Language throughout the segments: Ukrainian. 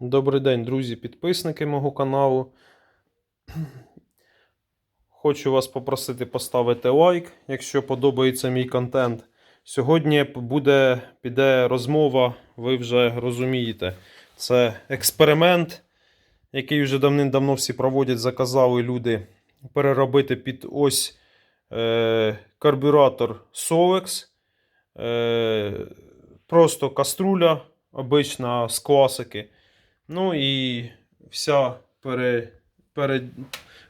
Добрий день, друзі, підписники мого каналу. Хочу вас попросити поставити лайк, якщо подобається мій контент. Сьогодні буде, піде розмова, ви вже розумієте. Це експеримент, який вже давним-давно всі проводять, заказали люди переробити під ось е, карбюратор Solex. Е, просто каструля обична з класики. Ну і вся пере, пере,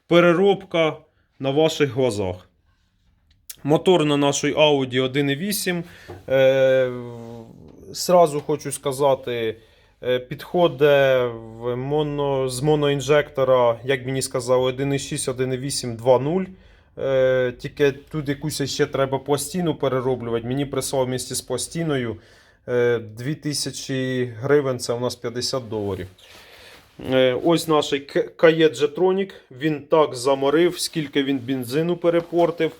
переробка на ваших глазах. Мотор на нашій Audi 1.8. Е, сразу хочу сказати, е, підходить моно, з моноінжектора, як мені сказали, 1.6, 1.8, 2.0. Е, тільки тут якусь ще треба пластину перероблювати. Мені прислав місті з пластиною. Е, 2000 гривень це у нас 50 доларів. Е, Ось наш Каєт Jetronic. Він так заморив, скільки він бензину перепортив,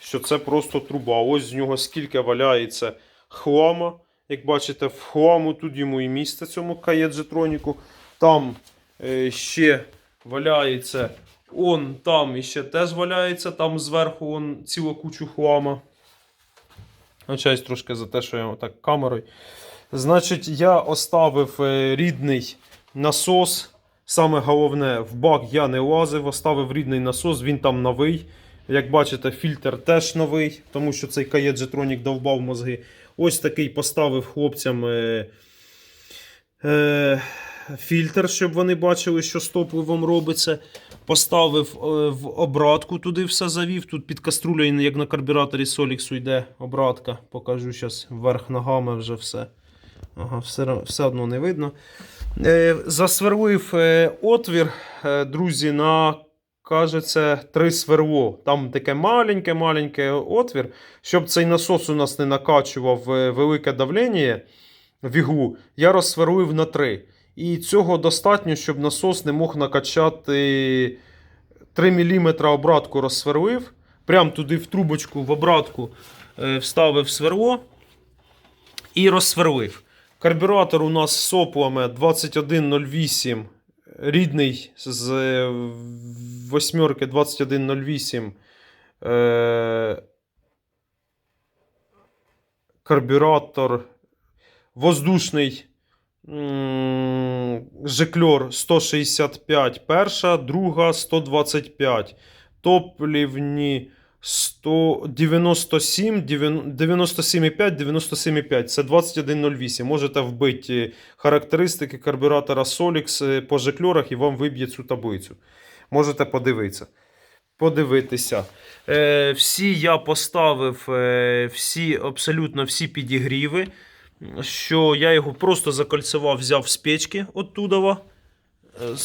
що це просто труба. Ось з нього скільки валяється хлама. Як бачите, в хламу тут йому і місце цьому Каєт Jetronic. Там е, ще валяється. Он там іще теж валяється, там зверху он ціла кучу хлама. Вибачаюсь трошки за те, що я так камерою. Значить, я оставив е, рідний насос. Саме головне, в бак я не лазив, оставив рідний насос, він там новий. Як бачите, фільтр теж новий, тому що цей Jetronic довбав мозги. Ось такий поставив хлопцям е, е, фільтр, щоб вони бачили, що з топливом робиться. Поставив е, в обратку, туди все завів. Тут під каструлею, як на карбюраторі Соліксу йде обратка. Покажу зараз вверх ногами вже все. Ага, все, все одно не видно. Е, засверлив е, отвір, друзі, на кажеться, три сверло. Там таке маленьке-маленьке отвір, щоб цей насос у нас не накачував велике давлення в іглу, я розсверлив на три. І цього достатньо, щоб насос не мог накачати 3 мм обратку розсверлив. Прям туди в трубочку, в обратку е, вставив сверло і розсверлив. Карбюратор у нас з соплами 2108. Рідний з е, восьмерки 2108. Е, карбюратор воздушний м, Жикльор 165, перша, друга 125. Топлівні 197, 97,5, 97,5. Це 2108. Можете вбити характеристики карбюратора Solix е, по жикльорах і вам виб'є цю таблицю. Можете подивитися. Подивитися. Е, всі я поставив, е, всі, абсолютно всі підігріви що я його просто закольцевав, взяв з печки оттудова. Е,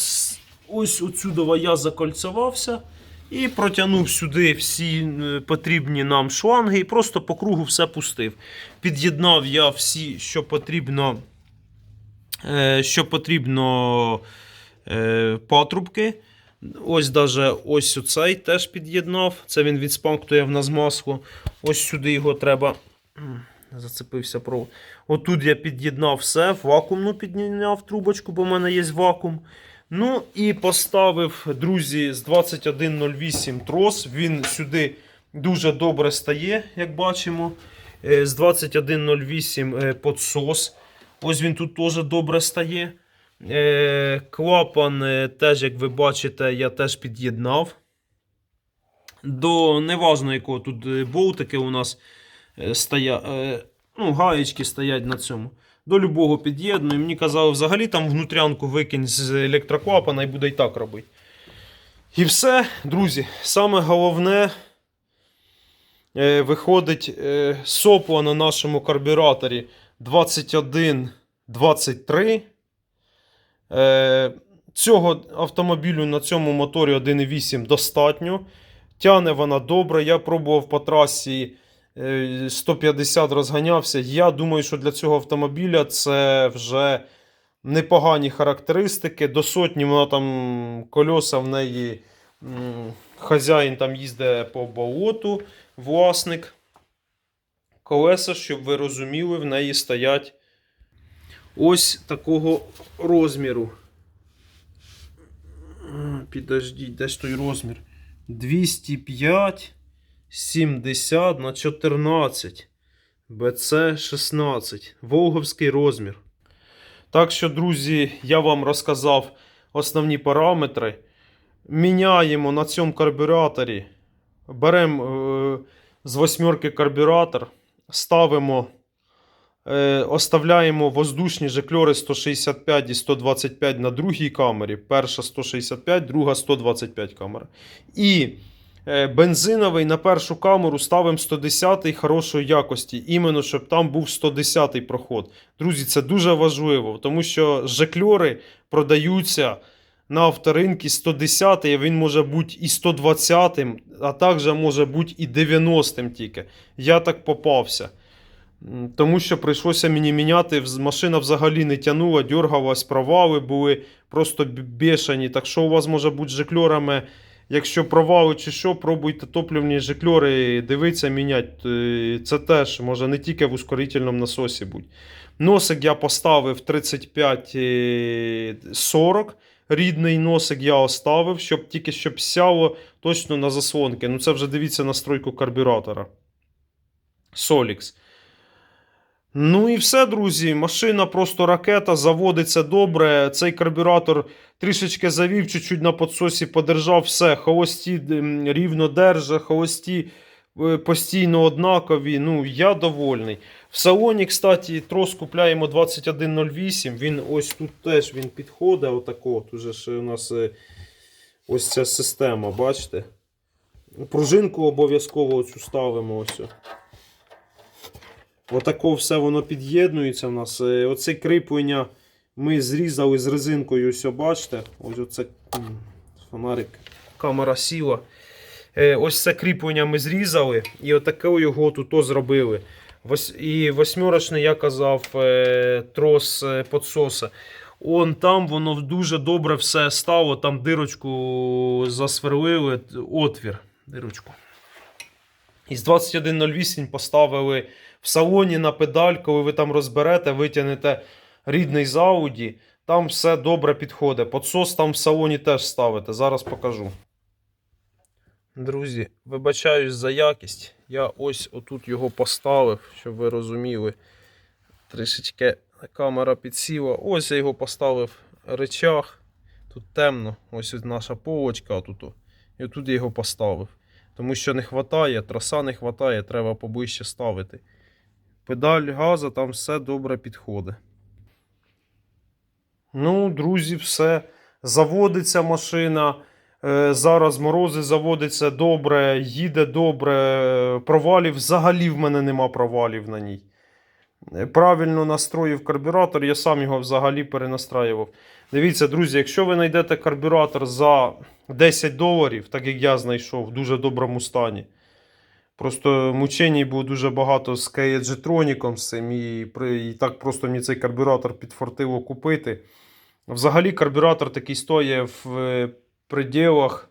Ось отсюдова я закольцевався і протягнув сюди всі е, потрібні нам шланги і просто по кругу все пустив. Під'єднав я всі, що потрібно, е, що потрібно патрубки. Ось даже ось оцей теж під'єднав. Це він відспанктує в нас масло. Ось сюди його треба. Зацепився провод. Отут я під'єднав все, вакуумну підняв трубочку, бо в мене є вакуум. Ну і поставив, друзі, з 2108 трос. Він сюди дуже добре стає, як бачимо. Е, З 2108 е, подсос. Ось він тут теж добре стає. Е, Клапан, теж, як ви бачите, я теж під'єднав. До неважно, якого тут болтики у нас е, стоять. Ну, гаєчки стоять на цьому. До любого під'єдную. Мені казали, взагалі там внутрянку викинь з електроклапана і буде і так робити. І все, друзі, саме головне е, виходить е, сопло на нашому карбюраторі 2123. Е, цього автомобілю на цьому моторі 1.8 достатньо. Тяне вона добре. Я пробував по трасі е, 150 розганявся. Я думаю, що для цього автомобіля це вже непогані характеристики. До сотні вона там кольоса в неї. Хазяїн там їздить по болоту, власник. Колеса, щоб ви розуміли, в неї стоять ось такого розміру. Підождіть, де ж той розмір? 205 70 на 14. БЦ 16. Волговський розмір. Так що, друзі, я вам розказав основні параметри. Міняємо на цьому карбюраторі. Беремо е, з восьмерки карбюратор, ставимо, е, оставляємо воздушні жикльори 165 і 125 на другій камері. Перша 165, друга 125 камера. І бензиновий на першу камеру ставимо 110-й хорошої якості, іменно щоб там був 110-й проход. Друзі, це дуже важливо, тому що жикльори продаються на авторинку 110, а він може бути і 120-м, а також може бути і 90-м тільки. Я так попався. Тому що прийшлося мені міняти, машина взагалі не тянула, дергалась, провали були просто бешені. Так що у вас може бути з жикльорами, якщо провали чи що, пробуйте топлівні жикльори, дивіться, міняти. Е, Це теж може не тільки в ускорительному насосі бути. Носик я поставив 35-40. Рідний носик я оставив, щоб тільки щоб сяло точно на заслонки. Ну це вже дивіться настройку карбюратора. Solix. Ну і все, друзі. Машина просто ракета, заводиться добре. Цей карбюратор трішечки завів, чуть-чуть на подсосі подержав, все. Холості рівно держа, холості е, постійно однакові. Ну, я довольний. В салоні, кстати, трос купляємо 2108. Він ось тут теж він підходить. Отако. Тут же у нас е, ось ця система, бачите? Пружинку обов'язково цю ставимо. Ось. Отако все воно під'єднується в нас. Е, Оце кріплення ми зрізали з резинкою. Ось, бачите? Ось оце фонарик. Камера сіла. Е, Ось це кріплення ми зрізали і отаке його тут зробили. І восьмерочний, я казав, е, трос підсоса. Он там воно дуже добре все стало. Там дирочку засверлили, отвір. Дирочку. Із 2108 поставили в салоні на педаль, коли ви там розберете, витягнете рідний з Audi, там все добре підходить. Подсос там в салоні теж ставите. Зараз покажу. Друзі, вибачаюсь за якість. Я ось отут його поставив, щоб ви розуміли. Трішечки камера підсіла. Ось я його поставив речах. Тут темно. Ось наша полочка. Отут. І отут я його поставив. Тому що не вистачає, траса не вистачає, треба поближче ставити. Педаль газа, там все добре підходить. Ну, друзі, все. Заводиться машина. Е, Зараз морози заводиться добре, їде добре. Провалів взагалі в мене нема провалів на ній. Е, Правильно настроїв карбюратор, я сам його взагалі перенастраював. Дивіться, друзі, якщо ви знайдете карбюратор за 10 доларів, так як я знайшов, в дуже доброму стані. Просто мучень було дуже багато з Каєджетроніком з цим, і, і так просто мені цей карбюратор підфартило купити. Взагалі, карбюратор такий стоїть в е, пределах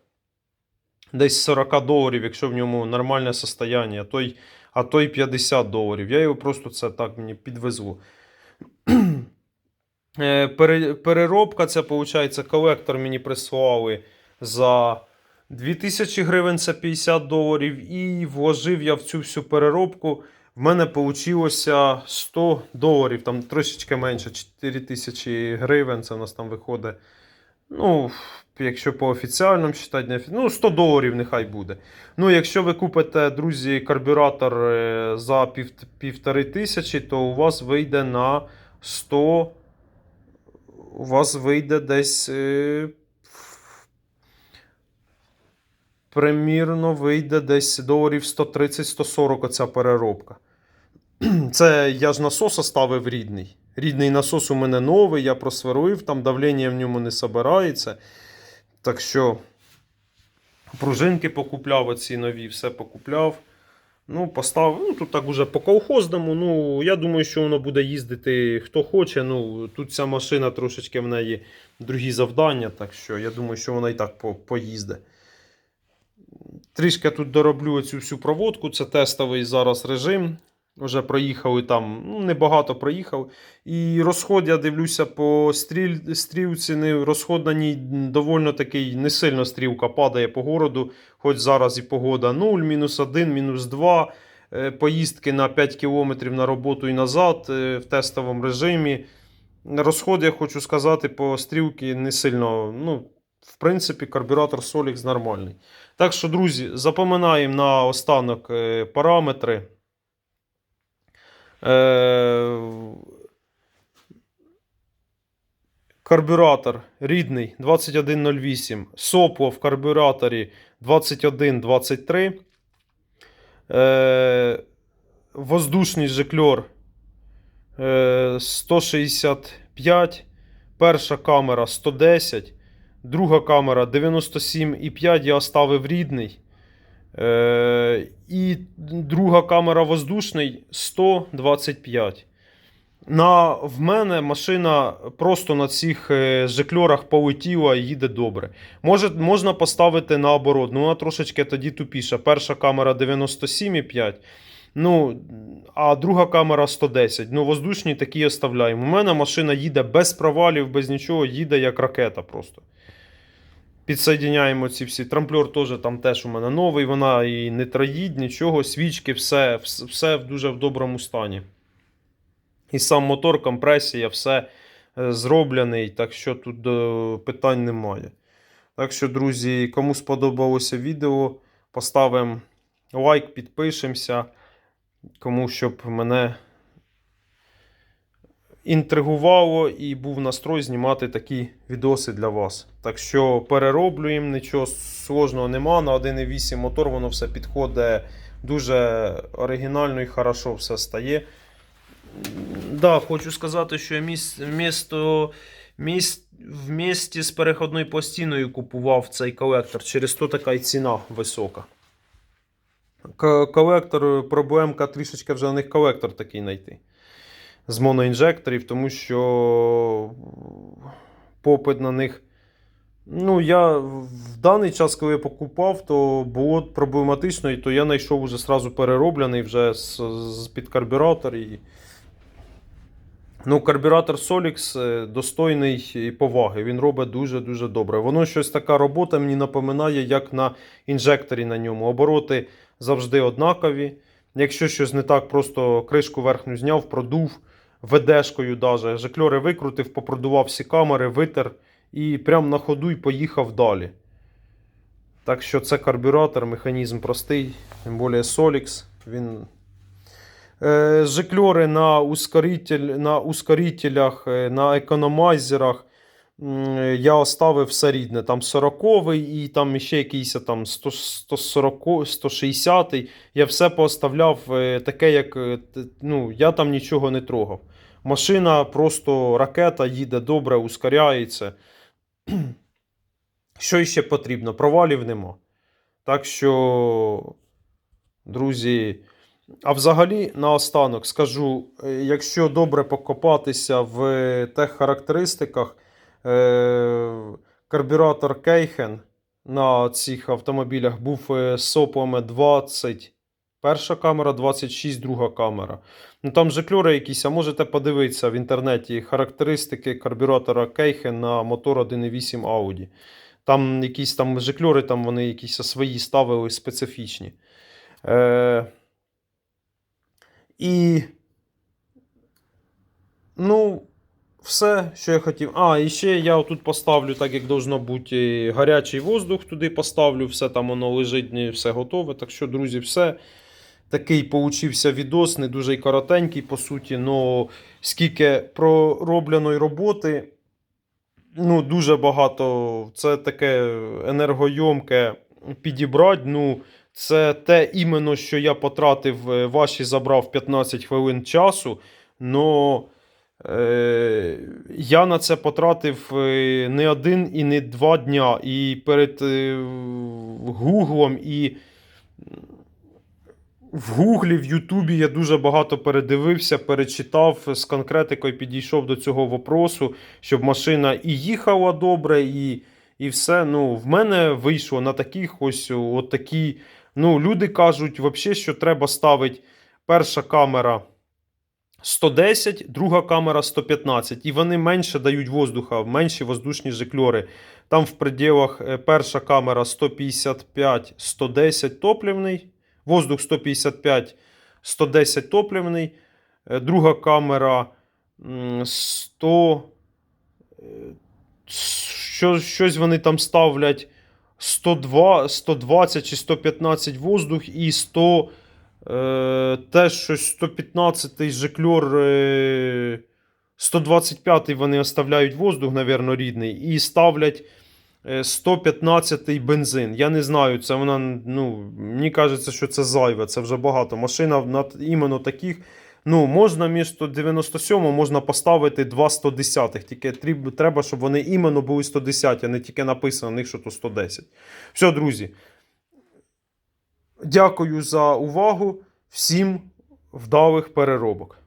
десь 40 доларів, якщо в ньому нормальне состояние, а то й, а то й 50 доларів. Я його просто це так мені підвезло. Е, Переробка, це виходить, колектор мені прислали за 2000 гривень, це 50 доларів. І вложив я в цю всю переробку. В мене вийшло 100 доларів, там трошечки менше, 4000 гривень. Це у нас там виходить. Ну, якщо по офіціальному читати, ну, 100 доларів нехай буде. Ну, якщо ви купите, друзі, карбюратор е, за пів, півтори тисячі, то у вас вийде на 100. У вас вийде десь. Е, примірно вийде десь доларів 130-140 оця переробка. Це я ж насос ставив рідний. Рідний насос у мене новий, я просверлив, там давлення в ньому не собирається. Так що пружинки покупляв, оці нові, все покупляв. Ну, поставив, ну тут так уже по колхозному. Ну, я думаю, що воно буде їздити хто хоче. Ну, тут ця машина трошечки в неї другі завдання, так що я думаю, що вона і так по- поїздить. Трішки тут дороблю цю всю проводку, це тестовий зараз режим. Вже проїхали там, ну, небагато проїхав. І розход, я дивлюся, по стріль, стрілці не розход на доволі такий не сильно стрілка падає по городу, хоч зараз і погода 0, мінус 1, мінус 2. Е, Поїздки на 5 км на роботу і назад е, в тестовому режимі. Розход, я хочу сказати, по стрілці не сильно. Ну, в принципі, карбюратор Solix нормальний. Так що, друзі, запоминаємо на останок е, параметри. Е, Карбюратор рідний 2108. Сопло в карбюраторі 2123. Е, воздушний жикльор е, 165. Перша камера 110. Друга камера 97,5. Я оставив рідний. Е, і друга камера воздушний 125. На, в мене машина просто на цих е, жикльорах полетіла і їде добре. Може, можна поставити наоборот, ну вона трошечки тоді тупіша. Перша камера 97,5. Ну, а друга камера 110. Ну, воздушні такі оставляємо. У мене машина їде без провалів, без нічого, їде як ракета просто. Підсоєдняємо ці всі. Трамплер теж там теж у мене новий, вона і не троїть, нічого, свічки, все, все в дуже в доброму стані. І сам мотор, компресія, все е, зроблений, так що тут е, питань немає. Так що, друзі, кому сподобалося відео, поставимо лайк, підпишемося. Кому щоб мене інтригувало і був настрой знімати такі відоси для вас. Так що перероблюємо, нічого сложного нема. На 1.8 мотор воно все підходить дуже оригінально і хорошо все стає. Да, хочу сказати, що я міс, місто, міс, в місті з переходною пластиною купував цей колектор. Через то така й ціна висока. К- колектор, проблемка трішечки вже на них колектор такий знайти. З моноінжекторів, тому що попит на них. Ну, я в даний час, коли я покупав, то було проблематично, і то я знайшов вже сразу перероблений вже з, з під карбюратор. І... Ну, карбюратор Solix е, достойний поваги. Він робить дуже-дуже добре. Воно щось така робота мені напоминає, як на інжекторі на ньому. Обороти завжди однакові. Якщо щось не так, просто кришку верхню зняв, продув ведешкою даже. Жикльори викрутив, попродував всі камери, витер і прям на ходу і поїхав далі. Так що це карбюратор, механізм простий, тим більше Solix. Він Е, Жикльори на, ускоритель, на ускорителях, е, на економайзерах. Я оставив все рідне. Там 40 і там ще якийсь там 100, 140, 160. Я все поставляв е, таке, як ну, я там нічого не трогав. Машина просто ракета, їде добре, ускоряється. Що ще потрібно? Провалів нема. Так що, друзі. А взагалі, наостанок скажу: е, якщо добре покопатися в тех характеристиках, е, карбюратор Кейхен на цих автомобілях був е, з соплами 20. Перша камера, 26, друга камера. Ну там же кльори якісь, а можете подивитися в інтернеті характеристики карбюратора Кейхен на мотор 1.8 Audi. Там якісь там жикльори, там вони якісь свої ставили специфічні. Е, і. Ну, все, що я хотів. А, і ще я тут поставлю, так як должно бути, гарячий воздух туди поставлю, все там воно лежить, все готове. Так що, друзі, все. Такий получився відос, не дуже й коротенький, по суті, але скільки проробленої роботи, ну, дуже багато. Це таке енергойомке підібрати. Ну, це те іменно, що я потратив, е, ваші забрав 15 хвилин часу. Но е, я на це потратив е, не один і не два дня. І перед е, Гуглом, і в Гуглі, в Ютубі я дуже багато передивився, перечитав, з конкретикою підійшов до цього вопросу, щоб машина і їхала добре, і, і все. Ну, в мене вийшло на таких ось от такі. Ну, люди кажуть, взагалі, що треба ставити перша камера 110, друга камера 115. І вони менше дають воздуха, менші воздушні жикльори. Там в пределах е, перша камера 155-110 топливний, воздух 155 110 топливний, е, друга камера 100. е, Що, щось вони там ставлять 102, 120 чи 115 воздух і 100. Е, теж щось 115 жикльор. Е, 125 вони оставляють воздух, навірно, рідний, і ставлять е, 115 бензин. Я не знаю, це вона, ну, мені кажеться, що це зайве, це вже багато. Машина на іменно таких. Ну, можна між 197 можна поставити 2 110. Тільки треба, щоб вони іменно були 110, а не тільки написано на них, що то 110. Все, друзі. Дякую за увагу. Всім вдалих переробок.